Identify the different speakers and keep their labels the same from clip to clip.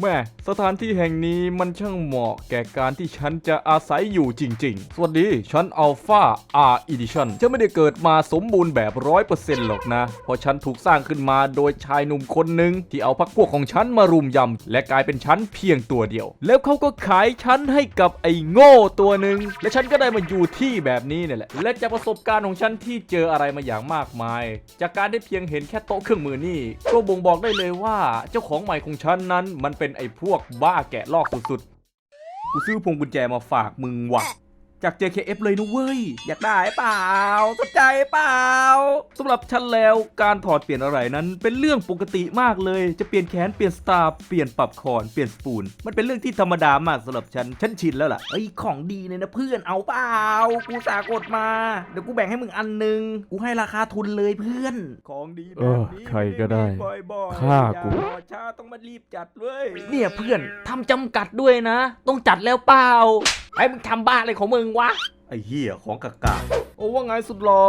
Speaker 1: แม่สถานที่แห่งนี้มันช่างเหมาะแก่การที่ฉันจะอาศัยอยู่จริง ๆ สวัสดี ฉัน Alpha R Edition ฉันไม่ได้เกิดมาสมบูรณ์แบบร้อยเปอร์เซ็นต์หรอกนะ เพราะฉันถูกสร้างขึ้นมาโดยชายหนุ่มคนหนึ่งที่เอาพักพวกของฉันมารุมยำ และกลายเป็นฉันเพียงตัวเดียว แล้วเขาก็ขายฉันให้กับไอ้โง่ตัวหนึ่งและฉันก็ได้มาอยู่ที่แบบนี้เนี่ยแหละ และจากประสบการณ์ของฉันที่เจออะไรมาอย่างมากมาย จากการได้เพียงเห็นแค่โต๊ะเครื่องมือนี่ก็บ่งบอกได้เลยว่าเจ้าของใหม่ของฉันนั้นมันเป็นไอ้พวกบ้าแกะลอกสุดๆ กูซื้อพวงกุญแจมาฝากมึงว่ะ จาก JKF เลยนะเว้ย อยากได้เปล่าสนใจเปล่าสำหรับฉันแล้วการถอดเปลี่ยนอะไรนั้น เป็นเรื่องปกติมากเลย จะเปลี่ยนแขนเปลี่ยนสตาร์เปลี่ยนปรับคอนเปลี่ยนสปูน มันเป็นเรื่องที่ธรรมดามากสำหรับฉัน ฉันชินแล้วล่ะเอ้ยของดีเลยนะเพื่อนเอาเปล่ากูสากดมา เดี๋ยวกูแบ่งให้มึงอันหนึงกูให้ราคาทุนเลยเพื่อนของดีแบบนี้
Speaker 2: เออใครก็ได้
Speaker 1: ม่บ่อยๆ
Speaker 2: ฆ่ากู
Speaker 1: อย่รอช้าต้องมารีบจัดเว้ย เนี่ยเพื่อนทำจำกัดด้วยนะ ต้องจัดแล้วเปล่า ไอ้มึงทำบ้าอะไรของมึงวะ ไอ้เหี้ยของกากาโอ้ว่าไงสุดหรอ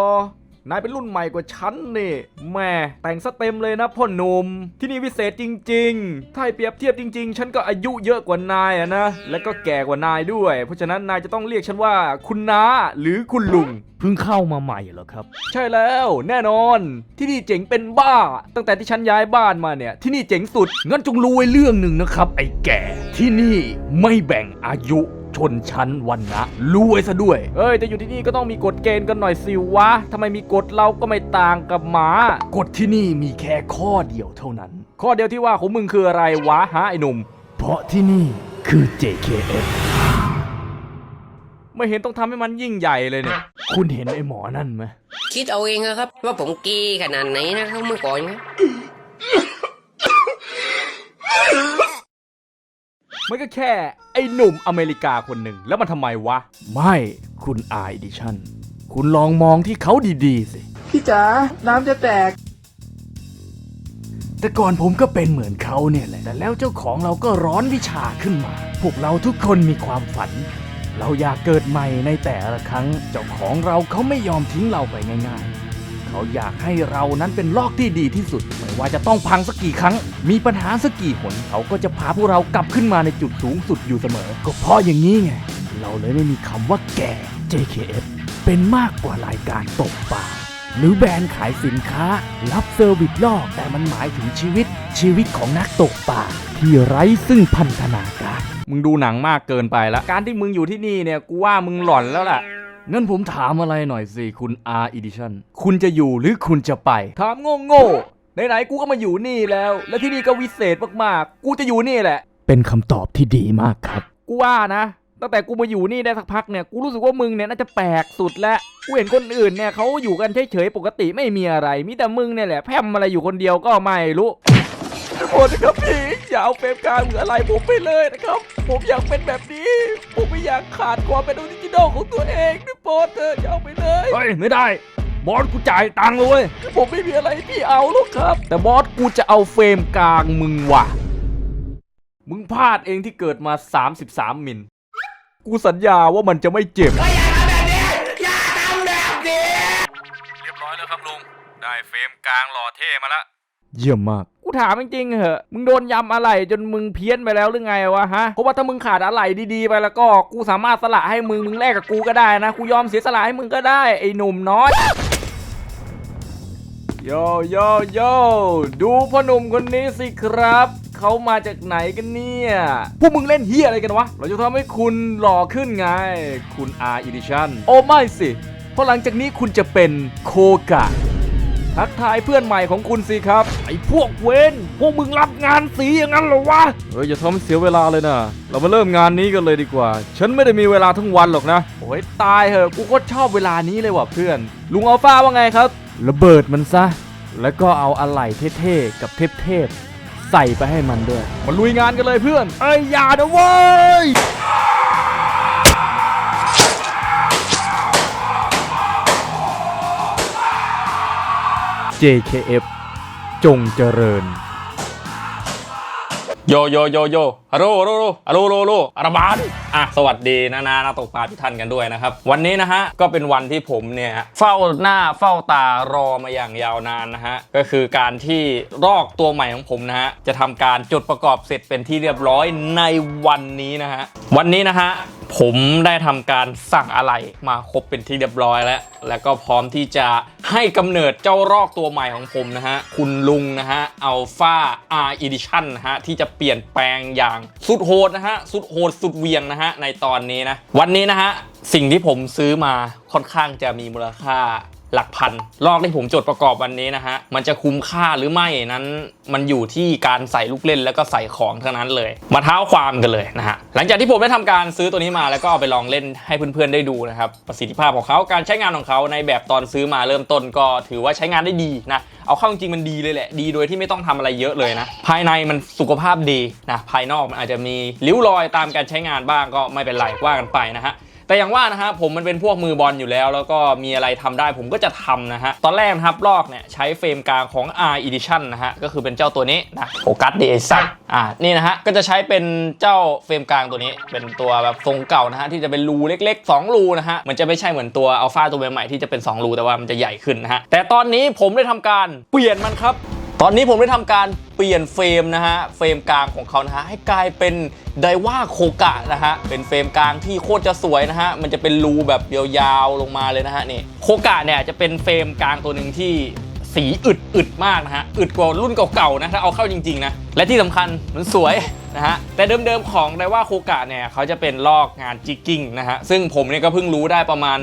Speaker 1: นายเป็นรุ่นใหม่กว่าฉันนี่แม่แต่งสเต็มเลยนะพ่อหนุ่มที่นี่วิเศษจริง ๆ ถ้าให้เปรียบเทียบจริง ๆ ฉันก็อายุเยอะกว่านายอะนะ และก็แก่กว่านายด้วย เพราะฉะนั้นนายจะต้องเรียกฉันว่าคุณน้าหรือคุณลุง
Speaker 2: เพิ่งเข้ามาใหม่เหรอครับ
Speaker 1: ใช่แล้วแน่นอน ที่นี่เจ๋งเป็นบ้า ตั้งแต่ที่ฉันย้ายบ้านมาเนี่ย ที่นี่เจ๋งสุด
Speaker 2: งั้นจงรู้ไว้เรื่องหนึ่งนะครับ ไอ้แก่ ที่นี่ไม่แบ่งอายุ ชนชั้นวันนะรู้ไว้ซะด้วย
Speaker 1: เอ้ยแต่อยู่ที่นี่ก็ต้องมีกฎเกณฑ์กันหน่อยสิวะทำไมมีกฎเราก็ไม่ต่างกับหมา
Speaker 2: กฎที่นี่มีแค่ข้อเดียวเท่านั้น
Speaker 1: ข้อเดียวที่ว่าของมึงคืออะไรวะฮะไอ้หนุ่ม
Speaker 2: เพราะที่นี่คือ JKF
Speaker 1: ไม่เห็นต้องทำให้มันยิ่งใหญ่เลยเนี่ย
Speaker 2: คุณเห็นไอ้หมอนั่นไหม
Speaker 3: คิดเอาเองนะครับ ว่าผมเกย์ขนาดไหนนะครับเมื่อก่อนนะ
Speaker 1: มันก็แค่ไอ้หนุ่มอเมริกาคนหนึ่งแล้วมันทำไมวะ
Speaker 2: ไม่คุณอายดิชัน คุณลองมองที่เขาดีๆสิ
Speaker 4: พี่จ๋าน้ำจะแตก
Speaker 2: แต่ก่อนผมก็เป็นเหมือนเขาเนี่ยแหละ แต่แล้วเจ้าของเราก็ร้อนวิชาขึ้นมา พวกเราทุกคนมีความฝัน เราอยากเกิดใหม่ในแต่ละครั้ง เจ้าของเราเขาไม่ยอมทิ้งเราไปง่ายๆ เขาอยากให้เรานั้นเป็นลอกที่ดีที่สุด ไม่ว่าจะต้องพังสักกี่ครั้ง มีปัญหาสักกี่หน เขาก็จะพาพวกเรากลับขึ้นมาในจุดสูงสุดอยู่เสมอ ก็เพราะอย่างนี้ไง เราเลยไม่มีคำว่าแก่ JKF เป็นมากกว่ารายการตกปลาหรือแบรนด์ขายสินค้า รับเซอร์วิสลอกแต่มันหมายถึงชีวิต ชีวิตของนักตกปลาที่ไร้ซึ่งพันธนาการ
Speaker 1: มึงดูหนังมากเกินไปละ การที่มึงอยู่ที่นี่เนี่ย กูว่ามึงหล่อนแล้วล่ะ
Speaker 2: งั้นผมถามอะไรหน่อยสิคุณ R Edition
Speaker 1: คุณจะอยู่หรือคุณจะไป ถามโง่ๆไหนๆกูก็มาอยู่นี่แล้ว และที่นี่ก็วิเศษมากๆ กูจะอยู่นี่แหละ
Speaker 2: เป็นคำตอบที่ดีมากครับ
Speaker 1: กูว่านะตั้งแต่กูมาอยู่นี่ได้สักพักเนี่ยกูรู้สึกว่ามึงเนี่ยน่าจะแปลกสุดแล้วกูเห็นคนอื่นเนี่ยเขาอยู่กันเฉยๆปกติไม่มีอะไร มีแต่มึงเนี่ยแหละแพร่มอะไรอยู่คนเดียวก็ไม่รู้ โทษนะครับพี่อย่าเอาเฟรมกลางเหมือนอะไรผมไปเลยนะครับ ผมอยากเป็นแบบนี้ ผมไม่อยากขาดความเป็นออริจินอลของตัวเองพี่โปรดเถอะอย่าเอาไปเลย
Speaker 2: เฮ้ยไม่ได้ บอสกูจ่ายตังค์เลยเว้ย
Speaker 1: ผมไม่มีอะไรให้พี่เอาหรอกครับ แต่บอสกูจะเอาเฟรมกลางมึงว่ะ มึงพลาดเองที่เกิดมา 33 มิล กูสัญญาว่ามันจะไม่เจ็บ เรียบร้อยแล้วครับลุง ได้เฟรมกลางหล่อเท่มาละ
Speaker 2: เยี่ยมมาก
Speaker 1: กูถามจริงๆเหอะ มึงโดนยำอะไรจนมึงเพี้ยนไปแล้วหรือไงวะฮะ เพราะว่าถ้ามึงขาดอะไรดีๆไปแล้วก็กูสามารถสละให้มึง มึงแลกกับกูก็ได้นะ กูยอมเสียสละให้มึงก็ได้ ไอ้หนุ่มน้อย โยโยโยดูพ่อหนุ่มคนนี้สิครับ เขามาจากไหนกันเนี่ย พวกมึงเล่นเฮียอะไรกันวะ เราจะทำให้คุณหล่อขึ้นไง คุณ R Edition โอ้ไม่สิ เพราะหลังจากนี้คุณจะเป็นโคกะ ทักทายเพื่อนใหม่ของคุณสิครับ ไอ้พวกเวนพวกมึงรับงานสีอย่างนั้นเหรอวะเฮ้ยอย่าทำให้เสียเวลาเลยนะเรามาเริ่มงานนี้กันเลยดีกว่า ฉันไม่ได้มีเวลาทั้งวันหรอกนะโอ้ยตายเหอะกูก็ชอบเวลานี้เลยว่ะเพื่อน ลุงอัลฟาว่าไงครับ
Speaker 2: ระเบิดมันซะ แล้วก็เอาอะไหล่เท่ๆกับเทพๆใส่ไปให้มันด้วย
Speaker 1: มาลุยงานกันเลยเพื่อน เอ้ยอย่านะเว้ย
Speaker 2: JKF จงเจริญ
Speaker 1: โยโยโยโย
Speaker 5: ฮัลโหลฮัลโหลฮัลโหลฮัลโหลอาราบานอะสวัสดีนะนานักตกปลาทุกท่านกันด้วยนะครับ วันนี้นะฮะ ก็เป็นวันที่ผมเนี่ย เฝ้าหน้าเฝ้าตารอมาอย่างยาวนานนะฮะ ก็คือการที่รอกตัวใหม่ของผมนะฮะ จะทำการจดประกอบเสร็จเป็นที่เรียบร้อยในวันนี้นะฮะ วันนี้นะฮะผมได้ทำการสั่งอะไรมาครบเป็นที่เรียบร้อยแล้ว แล้วก็พร้อมที่จะให้กำเนิดเจ้ารอกตัวใหม่ของผมนะฮะ คุณลุงนะฮะ Alpha R Edition นะฮะที่จะเปลี่ยนแปลงอย่างสุดโหดนะฮะสุดโหดสุดเวียงนะฮะในตอนนี้นะวันนี้นะฮะสิ่งที่ผมซื้อมาค่อนข้างจะมีมูลค่า หลักพันลอกที่ผมจดประกอบวันนี้นะฮะ มันจะคุ้มค่าหรือไม่นั้นมันอยู่ที่การใส่ลูกเล่นแล้วก็ใส่ของเท่านั้นเลย มาเท้าความกันเลยนะฮะ หลังจากที่ผมได้ทำการซื้อตัวนี้มาแล้วก็เอาไปลองเล่นให้เพื่อนๆได้ดูนะครับ ประสิทธิภาพของเขาการใช้งานของเขาในแบบตอนซื้อมาเริ่มต้นก็ถือว่าใช้งานได้ดีนะเอาเข้าจริงมันดีเลยแหละ ดีโดยที่ไม่ต้องทำอะไรเยอะเลยนะ ภายในมันสุขภาพดีนะ ภายนอกมันอาจจะมีริ้วรอยตามการใช้งานบ้างก็ไม่เป็นไรว่ากันไปนะฮะ แต่อย่างว่านะฮะผมมันเป็นพวกมือบอลอยู่แล้ว แล้วก็มีอะไรทำได้ผมก็จะทำนะฮะ ตอนแรกนะครับลอกเนี่ยใช้เฟรมกลางของ R Edition นะฮะ ก็คือเป็นเจ้าตัวนี้นะโฟกัสดีไอซัอ่านี่นะฮะ ก็จะใช้เป็นเจ้าเฟรมกลางตัวนี้ เป็นตัวแบบทรงเก่านะฮะ ที่จะเป็นรูเล็กๆ 2 รูนะฮะ มันจะไม่ใช่เหมือนตัวอัลฟาตัวใหม่ๆที่จะเป็น 2 รูแต่ว่ามันจะใหญ่ขึ้นนะฮะแต่ตอนนี้ผมได้ทำการเปลี่ยนมันครับ ตอนนี้ผมได้ทำการเปลี่ยนเฟรมนะฮะ เฟรมกลางของเขานะฮะ ให้กลายเป็นไดว่าโคกะนะฮะ เป็นเฟรมกลางที่โคตรจะสวยนะฮะ มันจะเป็นรูแบบยาวๆลงมาเลยนะฮะนี่โคกะเนี่ยจะเป็นเฟรมกลางตัวหนึ่งที่สีอึดอึดมากนะฮะ อึดกว่ารุ่นเก่าๆนะ ถ้าเอาเข้าจริงๆนะ และที่สำคัญมันสวยนะฮะ แต่เดิมๆของไดว่าโคกะเนี่ยเขาจะเป็นลอกงานจิกกิ้งนะฮะ ซึ่งผมเนี่ยก็เพิ่งรู้ได้ประมาณ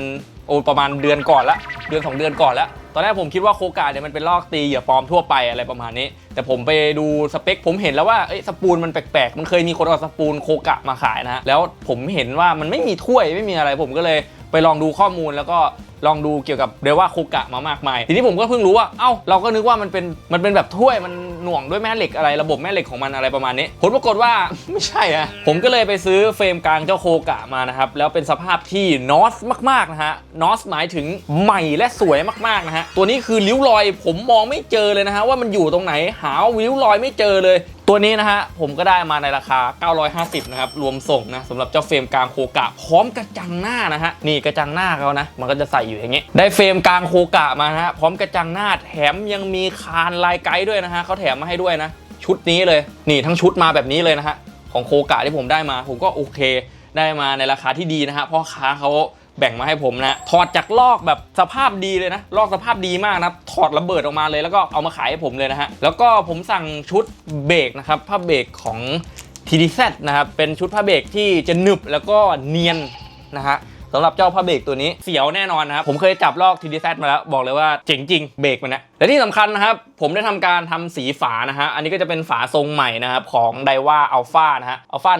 Speaker 5: โอ้ประมาณเดือนก่อนละเดือนสองเดือนก่อนละตอนแรกผมคิดว่าโคกาเนี่ยมันเป็นลอกตีเหยื่อปลอมทั่วไปอะไรประมาณนี้ แต่ผมไปดูสเปค ผมเห็นแล้วว่าเอ้สปูลมันแปลกๆ มันเคยมีคนเอาสปูลโคกะมาขายนะฮะแล้วผมเห็นว่ามันไม่มีถ้วยไม่มีอะไรผมก็เลย ไปลองดูข้อมูลแล้วก็ลองดูเกี่ยวกับเรว่าโคกะมามากมาย ทีนี้ผมก็เพิ่งรู้ว่า เอ้า เราก็นึกว่ามันเป็น มันเป็นแบบถ้วย มันหน่วงด้วยแม่เหล็กอะไร ระบบแม่เหล็กของมันอะไรประมาณนี้ ผลปรากฏว่าไม่ใช่อะผมก็เลยไปซื้อเฟรมกลางเจ้าโคกะมานะครับ แล้วเป็นสภาพที่นอสมากๆนะฮะ นอสหมายถึงใหม่และสวยมากๆนะฮะ ตัวนี้คือริ้วรอย ผมมองไม่เจอเลยนะฮะว่ามันอยู่ตรงไหน หาริ้วรอยไม่เจอเลย ตัวนี้นะฮะผมก็ได้มาในราคา 950 นะครับ รวมส่งนะสำหรับเจ้าเฟรมกลางโคกะ พร้อมกระจังหน้านะฮะนี่กระจังหน้าเขานะ มันก็จะใส่อยู่อย่างงี้ได้เฟรมกลางโคกะมานะฮะพร้อมกระจังหน้าแถมยังมีคานลายไกด์ด้วยนะฮะเขาแถมมาให้ด้วยนะ ชุดนี้เลยนี่ทั้งชุดมาแบบนี้เลยนะฮะของโคกะที่ผมได้มา ผมก็โอเค ได้มาในราคาที่ดีนะฮะเพราะค้าเขา แบ่งมาให้ผมนะถอดจากลอกแบบสภาพดีเลยนะลอกสภาพดีมากนะถอดระเบิดออกมาเลย แล้วก็เอามาขายให้ผมเลยนะฮะแล้วก็ผมสั่งชุดเบรกนะครับผ้าเบรกของ TDZ นะครับเป็นชุดผ้าเบรกที่จะหนึบแล้วก็เนียนนะฮะสำหรับเจ้าผ้าเบรกตัวนี้เสียวแน่นอนนะครับผมเคยจับลอก TDZ มาแล้วบอกเลยว่าเจ๋งจริงเบรกมันนะ และที่สำคัญนะครับ ผมได้ทำการทำสีฝานะฮะ อันนี้ก็จะเป็นฝาทรงใหม่นะครับ ของไดว่าอัลฟานะฮะอัลฟา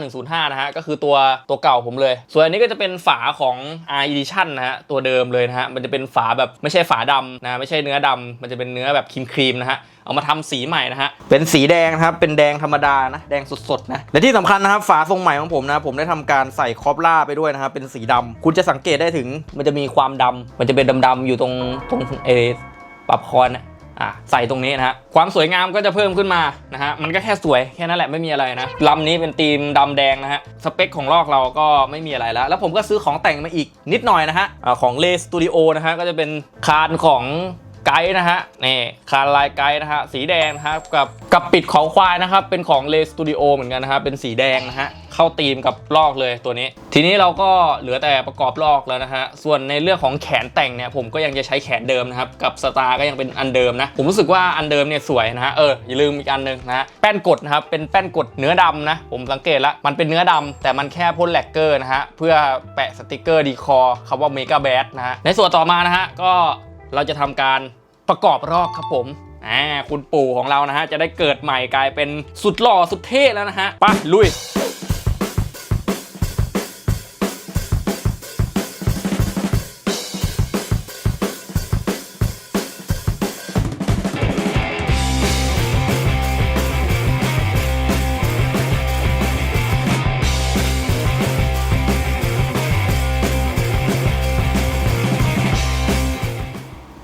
Speaker 5: 105 นะฮะ ก็คือตัวตัวเก่าผมเลย ส่วนอันนี้ก็จะเป็นฝาของ R Edition นะฮะ ตัวเดิมเลยนะฮะ มันจะเป็นฝาแบบไม่ใช่ฝาดำนะ ไม่ใช่เนื้อดำมันจะเป็นเนื้อแบบครีมครีมๆนะฮะเอามาทำสีใหม่นะฮะ เป็นสีแดงนะครับ เป็นแดงธรรมดานะ แดงสดๆนะ และที่สำคัญนะครับ ฝาทรงใหม่ของผมนะผมได้ทำการใส่คอปล่าไปด้วยนะครับ เป็นสีดำคุณจะสังเกตได้ถึง มันจะมีความดำมันจะเป็นดำๆอยู่ตรงตรงเอปรับคอนะ อะใส่ตรงนี้นะฮะความสวยงามก็จะเพิ่มขึ้นมานะฮะมันก็แค่สวยแค่นั้นแหละไม่มีอะไรนะลำนี้เป็นธีมดำแดงนะฮะสเปคของลอกเราก็ไม่มีอะไรแล้ว แล้วผมก็ซื้อของแต่งมาอีกนิดหน่อยนะฮะอ่าของเลสตูดิโอนะฮะก็จะเป็นคานของไกด์นะฮะนี่คานลายไกด์นะฮะสีแดงนะครับกับกับปิดของควายนะครับเป็นของเลสตูดิโอเหมือนกันนะครับเป็นสีแดงนะฮะ เข้าธีมกับลอกเลยตัวนี้ ทีนี้เราก็เหลือแต่ประกอบลอกแล้วนะฮะ ส่วนในเรื่องของแขนแต่งเนี่ยผมก็ยังจะใช้แขนเดิมนะครับ กับสตาร์ก็ยังเป็นอันเดิมนะ ผมรู้สึกว่าอันเดิมเนี่ยสวยนะฮะ เอออย่าลืมอีกอันหนึ่งนะแป้นกดนะครับ เป็นแป้นกดเนื้อดำนะ ผมสังเกตแล้วมันเป็นเนื้อดำแต่มันแค่พ่นแลกเกอร์นะฮะ เพื่อแปะสติกเกอร์ดีคอร์คำว่าเมกาแบดนะฮะ ในส่วนต่อมานะฮะก็เราจะทำการประกอบรอกครับผมอ่าคุณปู่ของเรานะฮะจะได้เกิดใหม่กลายเป็นสุดหล่อสุดเท่แล้วนะฮะไปลุย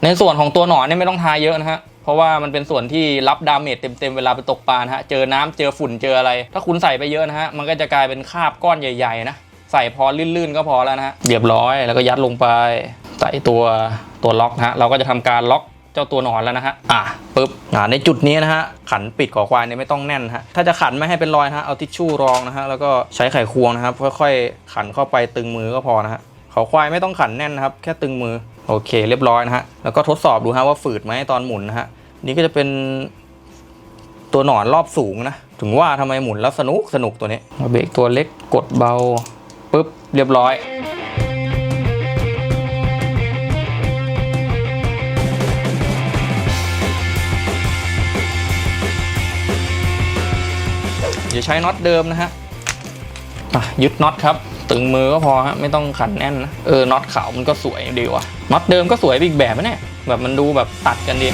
Speaker 5: ในส่วนของตัวหนอนเนี่ยไม่ต้องทาเยอะนะฮะเพราะว่ามันเป็นส่วนที่รับดาเมจเต็มๆเวลาไปตกปลาฮะเจอน้ำเจอฝุ่นเจออะไร ถ้าคุณใส่ไปเยอะนะฮะมันก็จะกลายเป็นคราบก้อนใหญ่ๆนะใส่พอลื่นๆก็พอแล้วนะฮะเรียบร้อยแล้วก็ยัดลงไปใส่ตัวตัวล็อกนะฮะเราก็จะทำการล็อกเจ้าตัวหนอนแล้วนะฮะ อะปึ๊บอ่าในจุดนี้นะฮะ ขันปิดขอควายเนี่ยไม่ต้องแน่นฮะ ถ้าจะขันไม่ให้เป็นรอยฮะ เอาทิชชู่รองนะฮะ แล้วก็ใช้ไขควงนะครับ ค่อยๆ ขันเข้าไปตึงมือก็พอนะฮะ เขาควายไม่ต้องขันแน่นนะครับ แค่ตึงมือ โอเค เรียบร้อยนะฮะ แล้วก็ทดสอบดูฮะว่าฝืดไหมตอนหมุนนะฮะ นี่ก็จะเป็นตัวหนอนรอบสูงนะ ถึงว่าทำไมหมุนแล้วสนุกสนุกตัวนี้เบรกตัวเล็กกดเบาปุ๊บเรียบร้อยอย่าใช้น็อตเดิมนะฮะะยึดน็อตครับ ตึงมือก็พอฮะไม่ต้องขันแน่นนะเออน็อตขาวมันก็สวยดีว่ะน็อตเดิมก็สวยอีกแบบนะเนี่ยแบบมันดูแบบตัดกันดี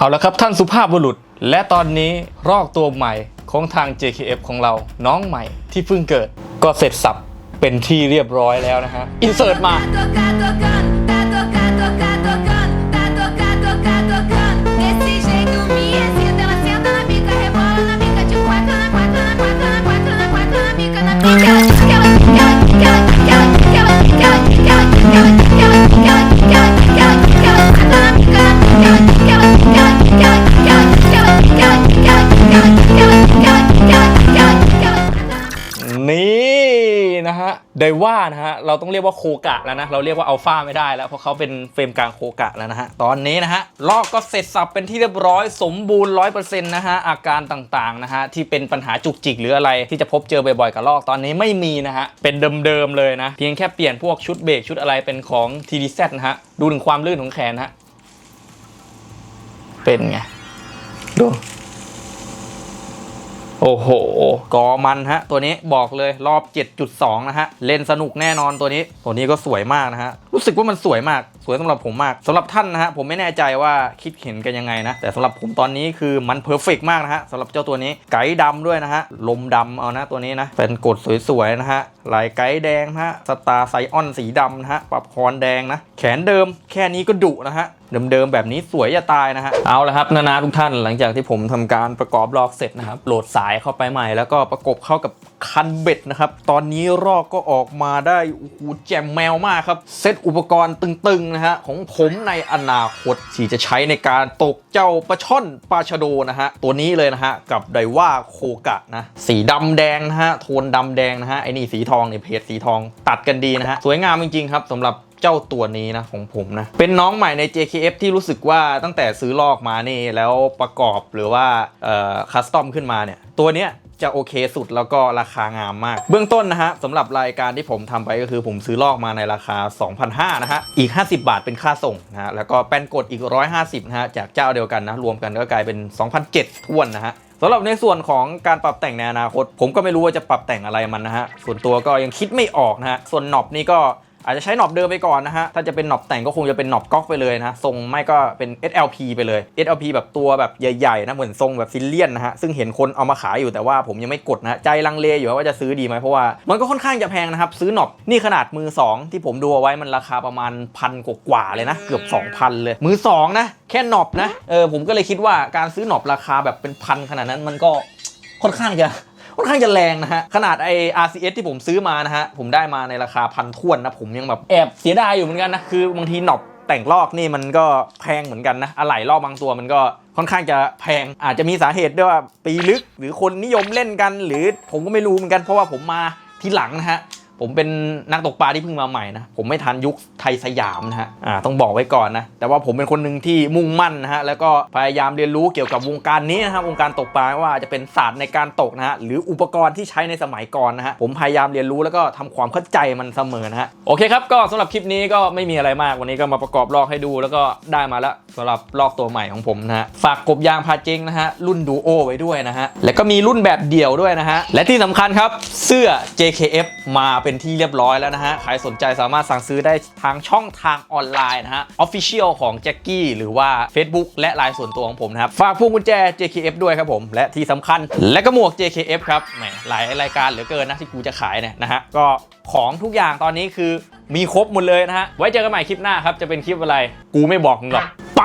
Speaker 5: เอาละครับท่านสุภาพบุรุษ และตอนนี้รอกตัวใหม่ของทาง JKF ของเราน้องใหม่ที่เพิ่งเกิดก็เสร็จสับเป็นที่เรียบร้อยแล้วนะฮะอินเสิร์ตมา ไดว่านะฮะเราต้องเรียกว่าโคกะแล้วนะเราเรียกว่าอัลฟาไม่ได้แล้วเพราะเขาเป็นเฟรมกลางโคกะแล้วนะฮะตอนนี้นะฮะลอกก็เสร็จสับเป็นที่เรียบร้อยสมบูรณ์ร้อยเปอร์เซ็นต์นะฮะอาการต่างๆนะฮะที่เป็นปัญหาจุกจิกหรืออะไรที่จะพบเจอบ่อยๆกับลอกตอนนี้ไม่มีนะฮะเป็นเดิมๆเลยนะเพียงแค่เปลี่ยนพวกชุดเบรกชุดอะไรเป็นของ TDZ นะฮะดูถึงความลื่นของแขนนะฮะเป็นไงดู โอ้โห กอมันฮะ ตัวนี้บอกเลยรอบ 7.2 นะฮะ เล่นสนุกแน่นอนตัวนี้ ตัวนี้ก็สวยมากนะฮะรู้สึกว่ามันสวยมาก สวยสำหรับผมมากสำหรับท่านนะฮะผมไม่แน่ใจว่าคิดเห็นกันยังไงนะ แต่สำหรับผมตอนนี้คือมันเพอร์เฟกมากนะฮะสำหรับเจ้าตัวนี้ไกด์ดำด้วยนะฮะลมดำเอานะตัวนี้นะเป็นกดสวยๆนะฮะลายไกด์แดงนะฮะสตาร์ไซออนสีดำนะฮะปรับคอนแดงนะแขนเดิมแค่นี้ก็ดุนะฮะเดิมๆแบบนี้สวยจะตายนะฮะ เอาละครับนานาทุกท่านหลังจากที่ผมทำการประกอบลอกเสร็จนะครับ โหลดสายเข้าไปใหม่แล้วก็ประกบเข้ากับ คันเบ็ดนะครับ ตอนนี้รอกก็ออกมาได้โอ้โหแจ่มแมวมากครับ เซตอุปกรณ์ตึงๆนะฮะของผมในอนาคตที่จะใช้ในการตกเจ้าปลาช่อนปลาชะโดนะฮะ ตัวนี้เลยนะฮะ กับไดว่าโคกะนะ สีดำแดงนะฮะ โทนดำแดงนะฮะ ไอ้นี่สีทองเนี่ยเพจสีทองตัดกันดีนะฮะ สวยงามจริงๆครับสำหรับเจ้าตัวนี้นะของผมนะ เป็นน้องใหม่ใน JKF ที่รู้สึกว่าตั้งแต่ซื้อลอกมานี่แล้วประกอบหรือว่าเอ่อคัสตอมขึ้นมาเนี่ย ตัวเนี้ย จะโอเคสุดแล้วก็ราคางามมาก เบื้องต้นนะฮะสำหรับรายการที่ผมทำไปก็คือผมซื้อลอกมาในราคา 2,500นะฮะอีก 50 บาทเป็นค่าส่งนะฮะแล้วก็แป้นกดอีก 150นะฮะจากเจ้าเดียวกันนะรวมกันก็กลายเป็น 2,700ท้วนนะฮะสำหรับในส่วนของการปรับแต่งในอนาคต ผมก็ไม่รู้ว่าจะปรับแต่งอะไรมันนะฮะส่วนตัวก็ยังคิดไม่ออกนะฮะส่วนหนอบนี่ก็ อาจจะใช้หนอบเดิมไปก่อนนะฮะ ถ้าจะเป็นหนอบแต่งก็คงจะเป็นหนอบก๊อกไปเลยนะ ทรงไม่ก็เป็น SLP ไปเลย SLP แบบตัวแบบใหญ่ๆนะ เหมือนทรงแบบฟิลเลียนนะฮะ ซึ่งเห็นคนเอามาขายอยู่แต่ว่าผมยังไม่กดนะะใจลังเลอยู่ว่าจะซื้อดีไหมเพราะว่ามันก็ค่อนข้างจะแพงนะครับ ซื้อหนอบนี่ขนาดมือสองที่ผมดูเอาไว้มันราคาประมาณพันกว่าเลยนะ เกือบ 2,000 เลย มือสองนะ แค่หนอบนะ เออผมก็เลยคิดว่าการซื้อหนอบราคาแบบเป็นพันขนาดนั้นมันก็ค่อนข้างจะ ค่อนข้างจะแรงนะฮะ ขนาดไอ RCS ที่ผมซื้อมานะฮะ ผมได้มาในราคาพันท้วนนะ ผมยังแบบแอบเสียดายอยู่เหมือนกันนะ คือบางทีหนอบแต่งลอกนี่มันก็แพงเหมือนกันนะอะไหล่ลอกบางตัวมันก็ค่อนข้างจะแพงอาจจะมีสาเหตุด้วยว่าปีลึกหรือคนนิยมเล่นกัน หรือผมก็ไม่รู้เหมือนกันเพราะว่าผมมาทีหลังนะฮะ ผมเป็นนักตกปลาที่เพิ่งมาใหม่นะ ผมไม่ทันยุคไทยสยามนะฮะอ่าต้องบอกไว้ก่อนนะ แต่ว่าผมเป็นคนหนึ่งที่มุ่งมั่นนะฮะ แล้วก็พยายามเรียนรู้เกี่ยวกับวงการนี้นะฮะวงการตกปลาว่าจะเป็นศาสตร์ในการตกนะฮะ หรืออุปกรณ์ที่ใช้ในสมัยก่อนนะฮะ ผมพยายามเรียนรู้แล้วก็ทำความเข้าใจมันเสมอนะฮะ โอเคครับ ก็สำหรับคลิปนี้ก็ไม่มีอะไรมาก วันนี้ก็มาประกอบลอกให้ดู แล้วก็ได้มาแล้วสำหรับลอกตัวใหม่ของผมนะฮะ ฝากกบยางพาเจงนะฮะ รุ่นดูโอไว้ด้วยนะฮะ แล้วก็มีรุ่นแบบเดี่ยวด้วยนะฮะ และที่สำคัญครับ เสื้อ JKF มาเป็น็นที่เรียบร้อยแล้วนะฮะ ใครสนใจสามารถสั่งซื้อได้ทางช่องทางออนไลน์นะฮะ Official ของแจ็ c กี้หรือว่า Facebook และไลน์ส่วนตัวของผมนะครับ ฝากพวงกุญแจ JKF ด้วยครับผม และที่สำคัญ และก็หมวก JKF ครับ แหมหลายรายการเหลือเกินนะที่กูจะขายเนี่ยนะฮะ ก็ของทุกอย่างตอนนี้คือมีครบหมดเลยนะฮะ ไว้เจอกันใหม่คลิปหน้าครับ จะเป็นคลิปอะไร กูไม่บอกมึงหรอก ไป